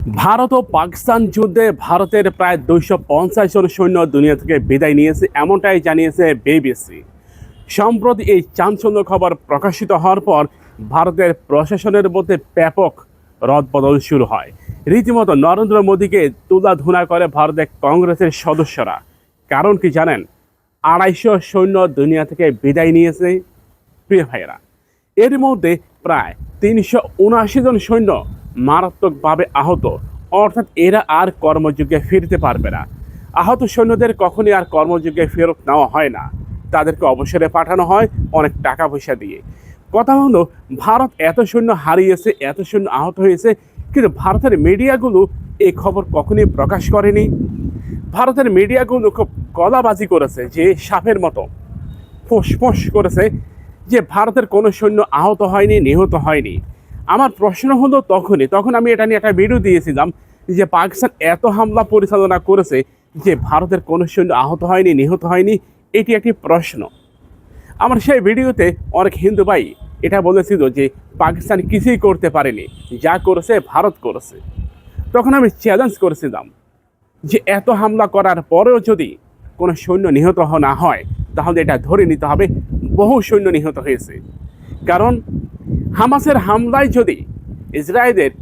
ভারত ও পাকিস্তান যুদ্ধে ভারতের প্রায় দুইশো পঞ্চাশ জন সৈন্য দুনিয়া থেকে বিদায় নিয়েছে, এমনটাই জানিয়েছে বিবিসি। সম্প্রতি এই চাঞ্চল্য খবর প্রকাশিত হওয়ার পর ভারতের প্রশাসনের মধ্যে ব্যাপক রদবদল শুরু হয়। রীতিমতো নরেন্দ্র মোদীকে তুলাধুনা করে ভারতের কংগ্রেসের সদস্যরা। কারণ কি জানেন, আড়াইশো সৈন্য দুনিয়া থেকে বিদায় নিয়েছে প্রিয় ভাইয়েরা। এর মধ্যে প্রায় তিনশো উনআশি জন সৈন্য মারাত্মকভাবে আহত। অর্থাৎ এরা আর কর্মযুগে ফিরতে পারবে না। আহত সৈন্যদের কখনই আর কর্মযুগে ফেরত নেওয়া হয় না। তাদেরকে অবসরে পাঠানো হয় অনেক টাকা পয়সা দিয়ে। কথা হলো, ভারত এত সৈন্য হারিয়েছে, এত সৈন্য আহত হয়েছে, কিন্তু ভারতের মিডিয়াগুলো এই খবর কখনই প্রকাশ করেনি। ভারতের মিডিয়াগুলো খুব গলাবাজি করেছে, যে সাপের মতো ফোঁস করেছে, যে ভারতের কোনো সৈন্য আহত হয়নি, নিহত হয়নি। আমার প্রশ্ন হলো তখনই, তখন আমি এটা নিয়ে একটা ভিডিও দিয়েছিলাম যে পাকিস্তান এত হামলা পরিচালনা করেছে যে ভারতের কোনো সৈন্য আহত হয়নি, নিহত হয়নি, এটি একটি প্রশ্ন। আমার সেই ভিডিওতে অনেক হিন্দু ভাই এটা বলেছিল যে পাকিস্তান কিছুই করতে পারেনি, যা করেছে ভারত করেছে। তখন আমি চ্যালেঞ্জ করেছিলাম যে এত হামলা করার পরেও যদি কোনো সৈন্য নিহত না হয়, তাহলে এটা ধরে নিতে হবে, বহু সৈন্য নিহত হয়েছে। কারণ হামাসের হামলায় যদি ইসরায়েলের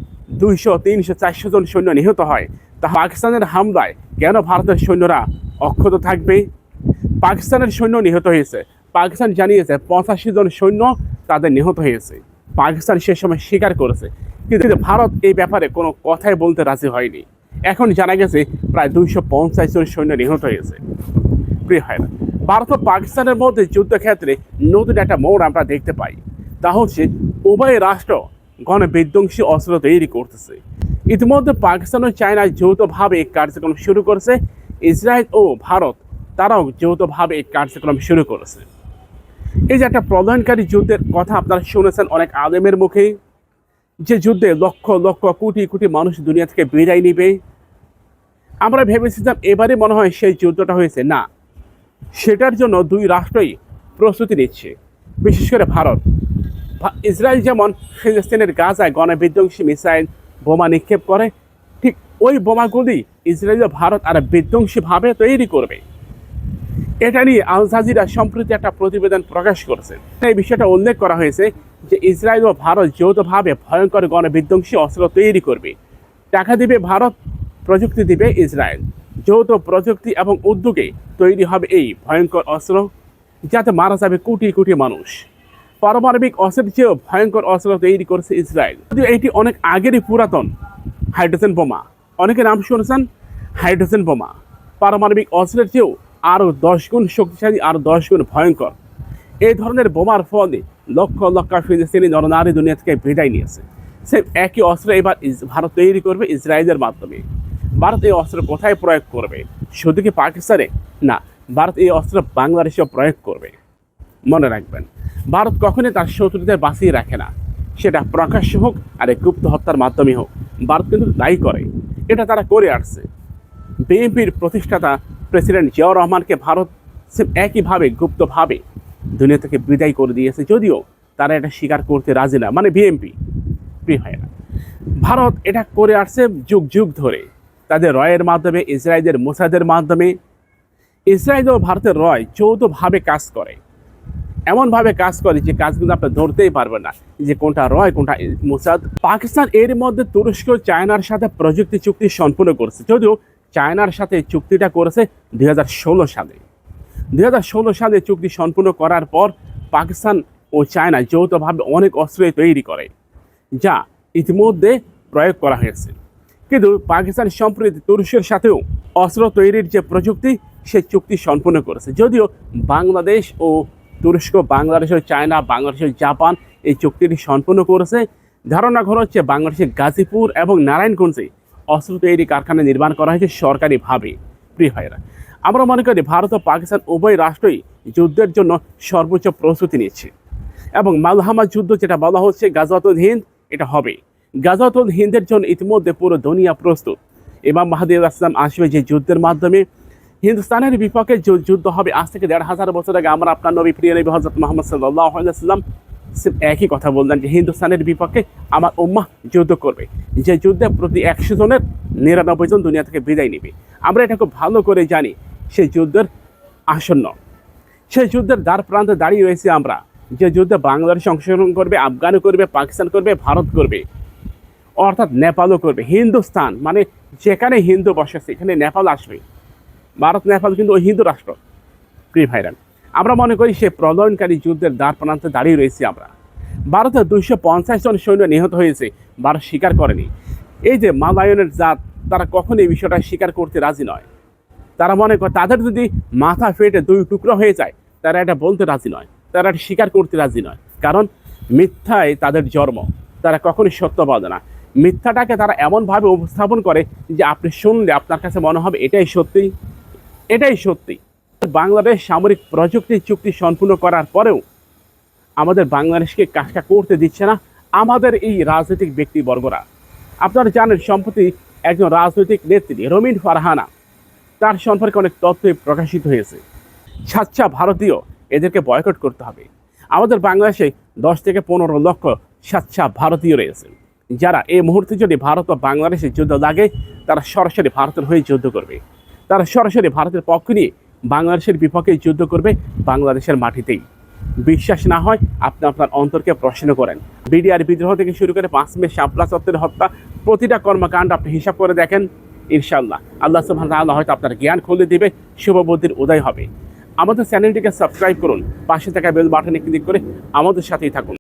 দুইশো, তিনশো, চারশো জন সৈন্য নিহত হয় তা পাকিস্তানের হামলায় কেন ভারতের সৈন্যরা অক্ষত থাকবে? পাকিস্তানের সৈন্য নিহত হয়েছে। পাকিস্তান জানিয়েছে পঁচাশি জন সৈন্য তাদের নিহত হয়েছে। পাকিস্তান সে সময় স্বীকার করেছে। কিন্তু ভারত এই ব্যাপারে কোনো কথাই বলতে রাজি হয়নি। এখন জানা গেছে প্রায় দুইশো পঞ্চাশ জন সৈন্য নিহত হয়েছে। প্রিয় হয় না ভারত ও পাকিস্তানের মধ্যে যুদ্ধক্ষেত্রে নতুন একটা মোড় আমরা দেখতে পাই। তা হচ্ছে উভয় রাষ্ট্র গণবিধ্বংসী অস্ত্র তৈরি করতেছে। ইতিমধ্যে পাকিস্তান ও চায়না যৌথভাবে এই কার্যক্রম শুরু করেছে। ইসরায়েল ও ভারত, তারাও যৌথভাবে এই কার্যক্রম শুরু করেছে। এই যে একটা প্রদানকারী যুদ্ধের কথা আপনারা শুনেছেন অনেক আলেমের মুখে, যে যুদ্ধে লক্ষ লক্ষ কোটি কোটি মানুষ দুনিয়া থেকে বিদায় নিবে। আমরা ভেবেছিলাম এবারে মনে হয় সেই যুদ্ধটা হয়েছে। না, সেটার জন্য দুই রাষ্ট্রই প্রস্তুতি নিচ্ছে, বিশেষ করে ভারত। ইসরায়েল যেমন ফিলিস্তিনের গাজায় গণবিধ্বংসী মিসাইল বোমা নিক্ষেপ করে, ঠিক ওই বোমাগুলি ইসরায়েল, ভারত আর বিধ্বংসীভাবে তৈরি করবে। এটা নিয়ে আল জাজিরা সম্প্রতি একটা প্রতিবেদন প্রকাশ করেছে। এই বিষয়টা উল্লেখ করা হয়েছে যে ইসরায়েল ও ভারত যৌথভাবে ভয়ঙ্কর গণবিধ্বংসী অস্ত্র তৈরি করবে। টাকা দিবে ভারত, প্রযুক্তি দিবে ইসরায়েল। যৌথ প্রযুক্তি এবং উদ্যোগে তৈরি হবে এই ভয়ঙ্কর অস্ত্র, যাতে মারা যাবে কোটি কোটি মানুষ। পারমাণবিক অস্ত্রের চেয়েও ভয়ঙ্কর অস্ত্র তৈরি করেছে ইসরায়েল। যদিও এটি অনেক আগেরই পুরাতন হাইড্রোজেন বোমা। অনেকে নাম শুনেছেন হাইড্রোজেন বোমা। পারমাণবিক অস্ত্রের চেয়েও আরও দশ গুণ শক্তিশালী আর দশ গুণ ভয়ঙ্কর। এই ধরনের বোমার ফলে লক্ষ লক্ষ ফিলিস্তিনি নরনারী দুনিয়া থেকে বিদায় নিয়েছে। সে একই অস্ত্র এবার ভারত তৈরি করবে ইসরায়েলের মাধ্যমে। ভারত এই অস্ত্র কোথায় প্রয়োগ করবে? শুধু কি পাকিস্তানে? না, ভারত এই অস্ত্র বাংলাদেশেও প্রয়োগ করবে। মনে রাখবেন। ভারত কখনোই তার শত্রুদের বাঁচিয়ে রাখে না। সেটা প্রকাশ্য হোক আর এই গুপ্ত হত্যার মাধ্যমে হোক, ভারত কিন্তু তাই করে। এটা তারা করে আসছে। বিএনপির প্রতিষ্ঠাতা প্রেসিডেন্ট জিয়াউর রহমানকে ভারত একইভাবে গুপ্তভাবে দুনিয়া থেকে বিদায় করে দিয়েছে। যদিও তারা এটা স্বীকার করতে রাজি না মানে বিএনপি, প্রিয় হয় না ভারত এটা করে আসছে যুগ যুগ ধরে। তাদের রয়ের মাধ্যমে, ইসরায়েলের মোসাদের মাধ্যমে। ইসরায়েল ও ভারতের রয় যৌথভাবে কাজ করে। এমনভাবে কাজ করে যে কাজগুলো আপনি ধরতেই পারবেন না। যে কোনটা রয় কোনটা মোসাদ। পাকিস্তান এর মধ্যে তুরস্ক, চায়নার সাথে প্রযুক্তি চুক্তি সম্পূর্ণ করেছে। যদিও চায়নার সাথে চুক্তিটা করেছে দু হাজার ষোলো সালে। দু হাজার ষোলো সালে চুক্তি সম্পূর্ণ করার পর পাকিস্তান ও চায়না যৌথভাবে অনেক অস্ত্র তৈরি করে, যা ইতিমধ্যে প্রয়োগ করা হয়েছে। কিন্তু পাকিস্তান সম্প্রতি তুরস্কের সাথেও অস্ত্র তৈরির যে প্রযুক্তি, সে চুক্তি সম্পূর্ণ করেছে। যদিও বাংলাদেশ ও তুরস্ক, বাংলাদেশ ও চায়না, বাংলাদেশ ও জাপান এই চুক্তিটি সম্পন্ন করেছে। ধারণা করা হচ্ছে বাংলাদেশের গাজীপুর এবং নারায়ণগঞ্জে অস্ত্র তৈরি কারখানা নির্মাণ করা হয়েছে সরকারিভাবে। প্রিয় ভাইরা আমরা মনে করি ভারত ও পাকিস্তান উভয় রাষ্ট্রই যুদ্ধের জন্য সর্বোচ্চ প্রস্তুতি নিচ্ছে এবং মালহামা যুদ্ধ যেটা বলা হচ্ছে গাজাতুল হিন্দ, এটা হবে। গাজাতুল হিন্দের জন্য ইতিমধ্যে পুরো দুনিয়া প্রস্তুত। ইমাম মাহাদি আসলাম আসবে যে যুদ্ধের মাধ্যমে হিন্দুস্তানের বিপক্ষে যুদ্ধ হবে। আজ থেকে দেড় হাজার বছর আগে আমরা আপনার নবী প্রিয় নবী হজরত মোহাম্মদ সাল্লাহ সাল্লাম একই কথা বললেন যে হিন্দুস্তানের বিপক্ষে আমার উম্মাহ যুদ্ধ করবে। যে যুদ্ধে প্রতি একশো জনের নিরানব্বই জন দুনিয়া থেকে বিদায় নেবে। আমরা এটা খুব ভালো করে জানি সেই যুদ্ধের আসন্ন। সেই যুদ্ধের দ্বার প্রান্তে দাঁড়িয়ে রয়েছি আমরা। যে যুদ্ধে বাংলাদেশ অংশগ্রহণ করবে আফগানও করবে, পাকিস্তান করবে, ভারত করবে, অর্থাৎ নেপালও করবে। হিন্দুস্তান মানে যেখানে হিন্দু বসে সেখানে নেপাল আসবে। ভারত, নেপাল কিন্তু ওই হিন্দু রাষ্ট্র, প্রিয় ভাইরান। আমরা মনে করি সে প্রলয়নকারী যুদ্ধের দ্বার প্রান্তে দাঁড়িয়ে রয়েছি আমরা। ভারতের দুইশো পঞ্চাশ জন সৈন্য নিহত হয়েছে, ভারত স্বীকার করেনি। এই যে মালায়নের জাত, তারা কখনো এই বিষয়টা স্বীকার করতে রাজি নয়? তারা মনে করে, তাদের যদি মাথা ফেটে দুই টুকরো হয়ে যায়, তারা এটা বলতে রাজি নয়। তারা এটা স্বীকার করতে রাজি নয়। কারণ মিথ্যায় তাদের জন্ম। তারা কখনোই সত্য বলে না। মিথ্যাটাকে তারা এমনভাবে উপস্থাপন করে যে আপনি শুনলে আপনার কাছে মনে হবে এটাই সত্যি। এটাই সত্যি। বাংলাদেশ সামরিক প্রযুক্তি চুক্তি সম্পূর্ণ করার পরেও আমাদের বাংলাদেশকে কাজটা করতে দিচ্ছে না আমাদের এই রাজনৈতিক ব্যক্তিবর্গরা। আপনারা জানেন, সম্প্রতি একজন রাজনৈতিক নেত্রী, রমিন ফারহানা, তার সম্পর্কে অনেক তথ্যই প্রকাশিত হয়েছে। সাচ্চা ভারতীয় এদেরকে বয়কট করতে হবে। আমাদের বাংলাদেশে দশ থেকে পনেরো লক্ষ সাচ্চা ভারতীয় রয়েছে। যারা এই মুহূর্তে যদি ভারত ও বাংলাদেশে যুদ্ধ লাগে, তারা সরাসরি ভারতের হয়ে যুদ্ধ করবে। তারা সরাসরি ভারতের পক্ষ নিয়ে বাংলাদেশের বিপক্ষে যুদ্ধ করবে বাংলাদেশের মাটিতেই। বিশ্বাস না হয় আপনি আপনার অন্তরকে প্রশ্ন করেন। বিডিআর বিদ্রোহ থেকে শুরু করে পাঁচ মে শাপলা চত্বরের হত্যা, প্রতিটা কর্মকাণ্ড আপনি হিসাব করে দেখেন ইনশাল্লাহ আল্লাহ সুবহান তাআলা হয়তো আপনার জ্ঞান খুলে দিবে, শুভ বুদ্ধির উদয় হবে। আমাদের চ্যানেলটিকে সাবস্ক্রাইব করুন, পাশে থাকা বেল বাটনে ক্লিক করে আমাদের সাথেই থাকুন।